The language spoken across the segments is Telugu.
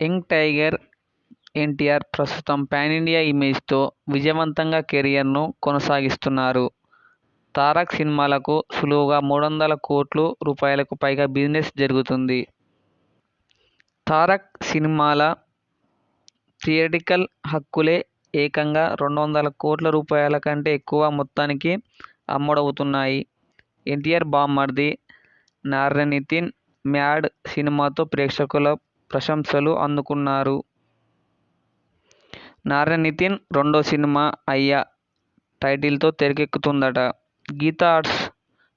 యంగ్ టైగర్ ఎన్టీఆర్ ప్రస్తుతం పాన్ ఇండియా ఇమేజ్తో విజయవంతంగా కెరియర్ను కొనసాగిస్తున్నారు. తారక్ సినిమాలకు సులువుగా మూడు వందల కోట్ల రూపాయలకు పైగా బిజినెస్ జరుగుతుంది. తారక్ సినిమాల థియేట్రికల్ హక్కులే ఏకంగా రెండు వందల కోట్ల రూపాయల కంటే ఎక్కువ మొత్తానికి అమ్ముడవుతున్నాయి. ఎన్టీఆర్ బామ్మర్ది నార్ల నితిన్ 'మ్యాడ్' సినిమాతో ప్రేక్షకుల ప్రశంసలు అందుకున్నారు. నార్ల నితిన్ రెండో సినిమా అయ్యా టైటిల్తో తెరకెక్కుతుందట. గీతా ఆర్ట్స్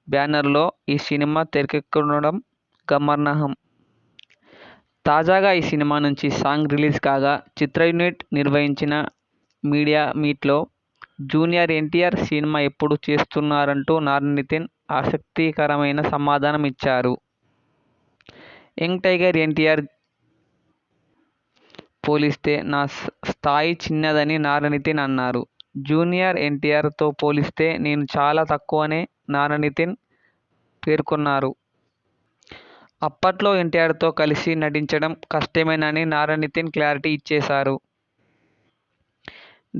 బ్యానర్లో ఈ సినిమా తెరకెక్కడం గమనార్హం. తాజాగా ఈ సినిమా నుంచి సాంగ్ రిలీజ్ కాగా చిత్ర యూనిట్ నిర్వహించిన మీడియా మీట్లో జూనియర్ ఎన్టీఆర్ సినిమా ఎప్పుడు చేస్తున్నారంటూ నార్ల నితిన్ ఆసక్తికరమైన సమాధానం ఇచ్చారు. యంగ్ టైగర్ ఎన్టీఆర్ పోలిస్తే నా స్థాయి చిన్నదని నారనితిన్ అన్నారు. జూనియర్ ఎన్టీఆర్తో పోలిస్తే నేను చాలా తక్కువనే నారనితిన్ పేర్కొన్నారు. అప్పట్లో ఎన్టీఆర్తో కలిసి నటించడం కష్టమేనని నారనితిన్ క్లారిటీ ఇచ్చేశారు.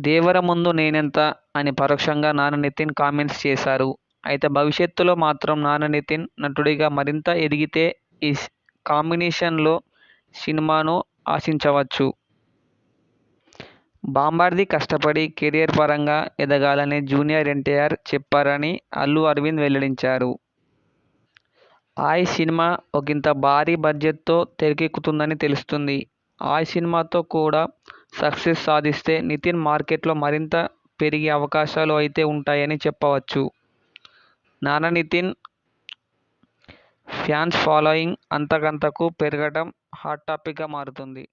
'దేవర ముందు నేనెంత' అని పరోక్షంగా నారనితిన్ కామెంట్స్ చేశారు. అయితే భవిష్యత్తులో మాత్రం నారనితిన్ నటుడిగా మరింత ఎదిగితే ఈ కాంబినేషన్లో సినిమాను ఆశించవచ్చు. బాంబర్ది కష్టపడి కెరియర్ పరంగా ఎదగాలని జూనియర్ ఎన్టీఆర్ చెప్పారని అల్లు అరవింద్ వెల్లడించారు. 'ఆయ్' సినిమా ఒకింత భారీ బడ్జెట్తో తెరకెక్కుతుందని తెలుస్తుంది 'ఆయ్' సినిమాతో కూడా సక్సెస్ సాధిస్తే నితిన్ మార్కెట్లో మరింత పెరిగే అవకాశాలు అయితే ఉంటాయని చెప్పవచ్చు. నాన్న నితిన్ ఫ్యాన్స్ ఫాలోయింగ్ అంతకంతకూ పెరగడం హాట్ టాపిక్గా మారుతోంది.